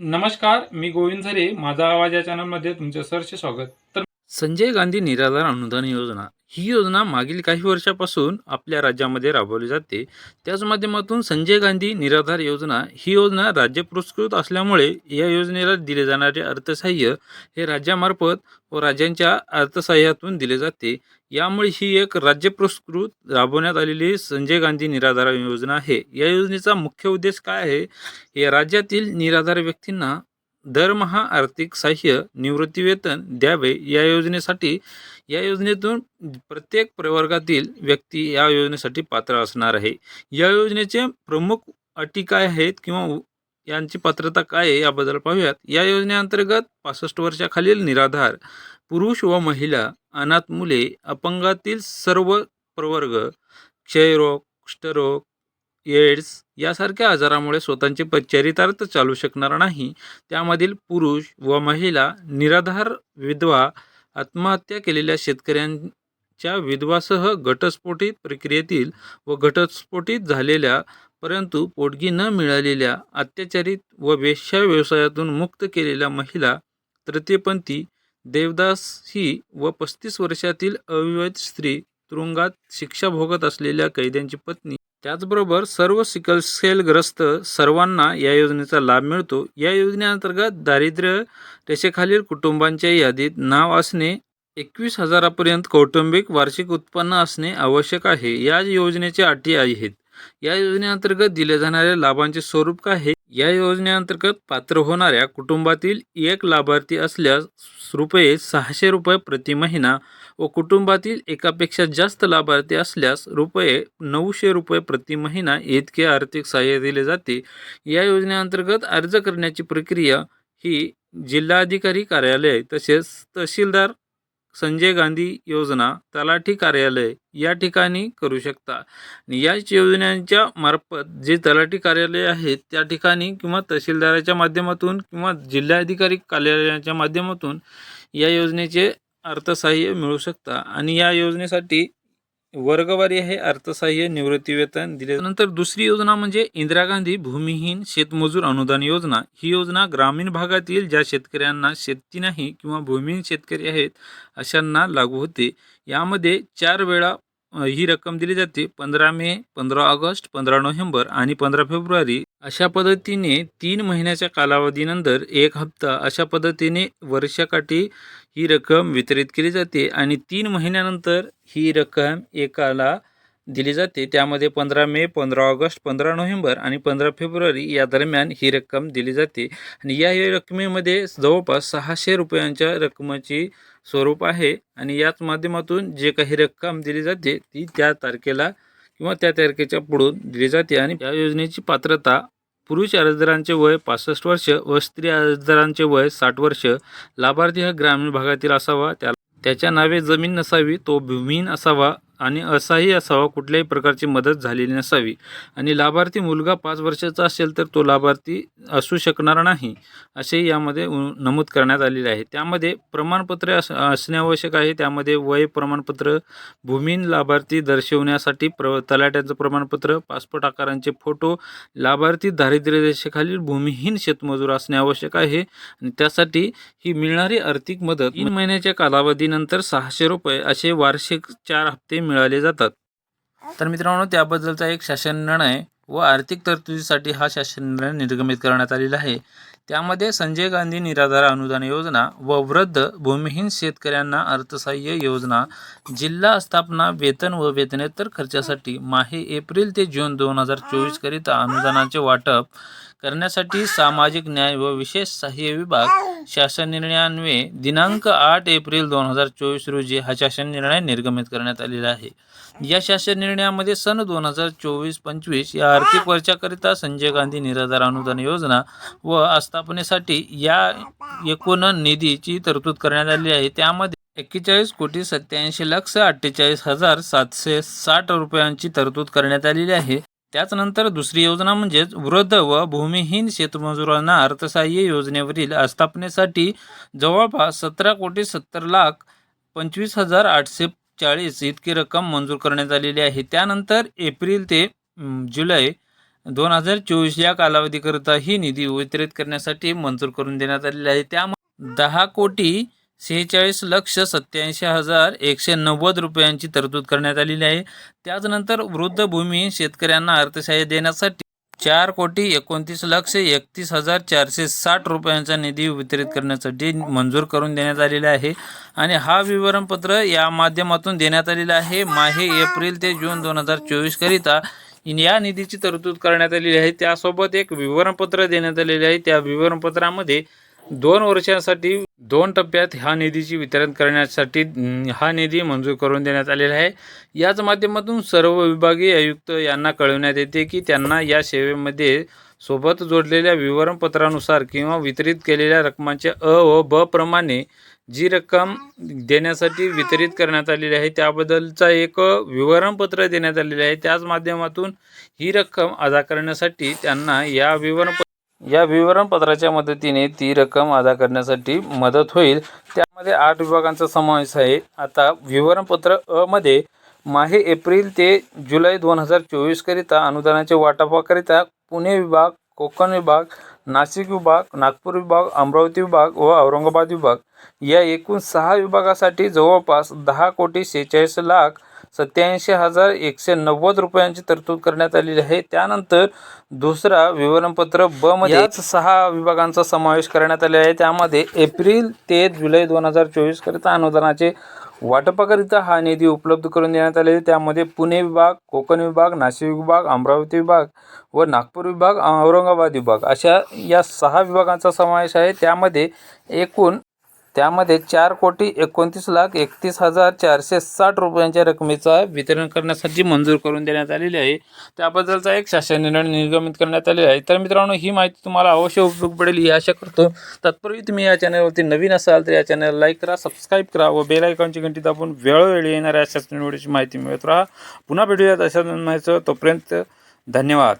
नमस्कार मी गोविंद झरे. माझा आवाज या चॅनलमध्ये तुमचं सरचे स्वागत. तर संजय गांधी निराधार अनुदान योजना. ही योजना मागील काही वर्षापासून आपल्या राज्यामध्ये राबवली जाते. त्याच माध्यमातून संजय गांधी निराधार योजना ही योजना राज्य पुरस्कृत असल्यामुळे या योजनेला दिले जाणारे अर्थसहाय्य हे राज्यामार्फत व राज्यांच्या अर्थसहाय्यातून दिले जाते. यामुळे ही एक राज्य पुरस्कृत राबवण्यात आलेली संजय गांधी निराधार योजना आहे. या योजनेचा मुख्य उद्देश काय आहे? या राज्यातील निराधार व्यक्तींना दरमहा आर्थिक सहाय्य निवृत्तीवेतन द्यावे या योजनेसाठी या योजनेतून प्रत्येक प्रवर्गातील व्यक्ती या योजनेसाठी पात्र असणार आहे. या योजनेचे प्रमुख अटी काय आहेत किंवा यांची पात्रता काय आहे याबद्दल पाहूयात. या योजनेअंतर्गत पासष्ट वर्षाखालील निराधार पुरुष व महिला अनाथ मुले अपंगातील सर्व प्रवर्ग क्षयरोग कुष्ठरोग एड्स यासारख्या आजारामुळे स्वतःचे प- चरितार्थ चालू शकणार नाही. त्यामधील पुरुष व महिला निराधार विधवा आत्महत्या केलेल्या शेतकऱ्यांच्या विधवासह घटस्फोटित प्रक्रियेतील व घटस्फोटित झालेल्या परंतु पोटगी न मिळालेल्या अत्याचारित व वेश्या व्यवसायातून मुक्त केलेल्या महिला तृतीयपंथी देवदास ही व पस्तीस वर्षातील अविवाहित स्त्री तुरुंगात शिक्षा भोगत असलेल्या कैद्यांची पत्नी त्याचबरोबर सर्व सिकल सेलग्रस्त सर्वांना या योजनेचा लाभ मिळतो. या योजनेअंतर्गत दारिद्र्य रेषेखालील कुटुंबांच्या यादीत नाव असणे एकवीस हजारापर्यंत कौटुंबिक वार्षिक उत्पन्न असणे आवश्यक आहे. या योजनेच्या अटी आहेत. या योजनेअंतर्गत दिले जाणाऱ्या लाभांचे स्वरूप काय आहे? या योजनेअंतर्गत पात्र होणाऱ्या कुटुंबातील एक लाभार्थी असल्यास रुपये सहाशे रुपये प्रति महिना व कुटुंबातील एकापेक्षा जास्त लाभार्थी असल्यास रुपये नऊशे रुपये प्रति महिना इतके आर्थिक सहाय्य दिले जाते. या योजनेअंतर्गत अर्ज करण्याची प्रक्रिया ही जिल्हाधिकारी कार्यालय तसेच तहसीलदार संजय गांधी योजना तलाठी कार्यालय या ठिकाणी करू शकता. आणि याच योजनांच्या मार्फत जे तलाठी कार्यालय आहेत त्या ठिकाणी किंवा तहसीलदाराच्या माध्यमातून किंवा जिल्हाधिकारी कार्यालयाच्या माध्यमातून या योजनेचे अर्थसहाय्य मिळू शकता. आणि या योजनेसाठी वर्गवारी आहे अर्थसहाय्य निवृत्तीवेतन दिले नंतर दुसरी योजना म्हणजे इंदिरा गांधी भूमिहीन शेतमजूर अनुदान योजना. ही योजना ग्रामीण भागातील ज्या शेतकऱ्यांना शेती नाही किंवा भूमिहीन शेतकरी आहेत अशांना लागू होते. यामध्ये चार वेळा ही रक्कम दिली जाते पंधरा मे पंधरा ऑगस्ट पंधरा नोव्हेंबर आणि पंधरा फेब्रुवारी. अशा पद्धतीने तीन महिन्याच्या कालावधीनंतर एक हप्ता अशा पद्धतीने वर्षाकाठी ही रक्कम वितरित केली जाते आणि तीन महिन्यानंतर ही रक्कम एकाला दिली जाते. त्यामध्ये पंधरा मे पंधरा ऑगस्ट पंधरा नोव्हेंबर आणि पंधरा फेब्रुवारी या दरम्यान ही रक्कम दिली जाते. आणि या रकमेमध्ये जवळपास सहाशे रुपयांच्या रकमेची स्वरूप आहे आणि याच माध्यमातून जे काही रक्कम दिली जाते ती त्या तारखेला किंवा त्या तारखेच्या पुढून दिली जाते. आणि या योजनेची पात्रता पुरुष अर्जदारांचे वय पासष्ट वर्ष व स्त्री अर्जदारांचे वय साठ वर्ष. लाभार्थी हा ग्रामीण भागातील असावा त्या त्याच्या नावे जमीन नसावी तो भूमिहीन असावा आणि असाही असावा कुठल्याही प्रकारची मदत झालेली नसावी. आणि लाभार्थी मुलगा पाच वर्षाचा असेल तर तो लाभार्थी असू शकणार नाही असे यामध्ये नमूद करण्यात आलेले आहे. त्यामध्ये प्रमाणपत्रे अस असणे आवश्यक आहे. त्यामध्ये वय प्रमाणपत्र भूमिहीन लाभार्थी दर्शवण्यासाठी प्र तलाट्यांचं प्रमाणपत्र पासपोर्ट आकारांचे फोटो लाभार्थी दारिद्र्यरेषेखालील भूमिहीन शेतमजूर असणे आवश्यक आहे. आणि त्यासाठी ही मिळणारी आर्थिक मदत तीन महिन्याच्या कालावधीनंतर सहाशे रुपये असे वार्षिक चार हप्ते मिळाले जातात. तर मित्रांनो त्याबद्दलचा एक शासन निर्णय व आर्थिक तरतुदीसाठी हा शासन निर्णय निर्गमित करण्यात आलेला आहे. त्यामध्ये संजय गांधी निराधार अनुदान योजना व वृद्ध भूमिहीन शेतकऱ्यांना अर्थसहाय्य योजना जिल्हा स्थापना वेतन व वेतनेतर खर्चासाठी माहे एप्रिल ते जून दोन हजार चोवीसकरिता अनुदानाचे वाटप करण्यासाठी सामाजिक न्याय व विशेष सहाय्य विभाग शासन निर्णयान्वये दिनांक आठ एप्रिल दोन हजार चोवीस रोजी हा शासन निर्णय निर्गमित करण्यात आलेला आहे. या शासन निर्णयामध्ये सन दोन हजार चोवीस पंचवीस या आर्थिक वर्षाकरिता संजय गांधी निराधार अनुदान योजना व आस्थापनेसाठी या एकूण निधीची तरतूद करण्यात आली आहे. त्यामध्ये एक्केचाळीस कोटी सत्याऐंशी लक्ष अठ्ठेचाळीस हजार सातशे साठ रुपयांची तरतूद करण्यात आलेली आहे. त्याचनंतर दुसरी योजना म्हणजेच वृद्ध व भूमिहीन शेतमजुरांना अर्थसहाय्य योजनेवरील आस्थापनेसाठी जवळपास सतरा कोटी सत्तर लाख पंचवीस हजार आठशे चाळीस इतकी रक्कम मंजूर करण्यात आलेली आहे. त्यानंतर एप्रिल ते जुलै दोन हजार चोवीस या कालावधीकरिता ही निधी वितरित करण्यासाठी मंजूर करून देण्यात आलेली आहे. त्यामध्ये दहा कोटी सेहेचाळीस लक्ष सत्याऐंशी हजार एकशे नव्वद रुपयांची तरतूद करण्यात आलेली आहे. त्याचनंतर वृद्ध भूमी शेतकऱ्यांना अर्थसहाय्य देण्यासाठी चार कोटी एकोणतीस लक्ष एकतीस हजार चारशे साठ रुपयांचा निधी वितरित करण्यासाठी मंजूर करून देण्यात आलेला आहे. आणि हा विवरणपत्र या माध्यमातून देण्यात आलेला आहे. माहे एप्रिल ते जून दोन हजार चोवीसकरिता या निधीची तरतूद करण्यात आलेली आहे. त्यासोबत एक विवरणपत्र देण्यात आलेले आहे. त्या विवरणपत्रामध्ये दोन वर्षांसाठी दोन टप्प्यात ह्या निधीची वितरण करण्यासाठी हा निधी मंजूर करून देण्यात आलेला आहे. याच माध्यमातून सर्व विभागीय आयुक्त यांना कळवण्यात येते की त्यांना या सेवेमध्ये सोबत जोडलेल्या विवरणपत्रानुसार किंवा वितरित केलेल्या रकमांच्या अ व ब प्रमाणे जी रक्कम देण्यासाठी वितरित करण्यात आलेली आहे त्याबद्दलचा एक विवरणपत्र देण्यात आलेले आहे. त्याच माध्यमातून ही रक्कम अदा करण्यासाठी त्यांना या विवरण या विवरणपत्राच्या मदतीने ती रक्कम अदा करण्यासाठी मदत होईल. त्यामध्ये आठ विभागांचा समावेश आहे. आता विवरणपत्र अ मध्ये माहे एप्रिल ते जुलै दोन हजार चोवीसकरिता अनुदानाचे वाटपाकरिता पुणे विभाग कोकण विभाग नाशिक विभाग नागपूर विभाग अमरावती विभाग व औरंगाबाद विभाग. या एकूण सहा विभागासाठी जवळपास दहा कोटी सेहेचाळीस लाख सत्याऐंशी हजार एकशे नव्वद रुपयांची तरतूद करण्यात आलेली आहे. त्यानंतर दुसरा विवरणपत्र ब मध्ये सहा विभागांचा समावेश करण्यात आलेला आहे. त्यामध्ये एप्रिल ते जुलै दोन हजार चोवीस करिता अनुदानाचे वाटपाकरिता हा निधी उपलब्ध करून देण्यात आलेला आहे. त्यामध्ये पुणे विभाग कोकण विभाग नाशिक विभाग अमरावती विभाग व नागपूर विभाग औरंगाबाद विभाग अशा या सहा विभागांचा समावेश आहे. त्यामध्ये एकूण त्यामध्ये चार कोटी एकोणतीस लाख एकतीस हजार चारशे साठ रुपयांच्या रकमेचा वितरण करण्यासाठी मंजूर करून देण्यात आलेली आहे. त्याबद्दलचा एक शासन निर्णय निर्गमित करण्यात आलेला आहे. तर मित्रांनो ही माहिती तुम्हाला अवश्य उपयोग पडेल ही आशा करतो. तत्पूर्वी तुम्ही या चॅनलवरती नवीन असाल तर या चॅनल लाईक करा सबस्क्राईब करा व बेल आयकॉनची घंटी दाबून वेळोवेळी येणाऱ्या शासन निवडीची माहिती मिळत राहा. पुन्हा भेटूयात अशा माहिती तोपर्यंत धन्यवाद.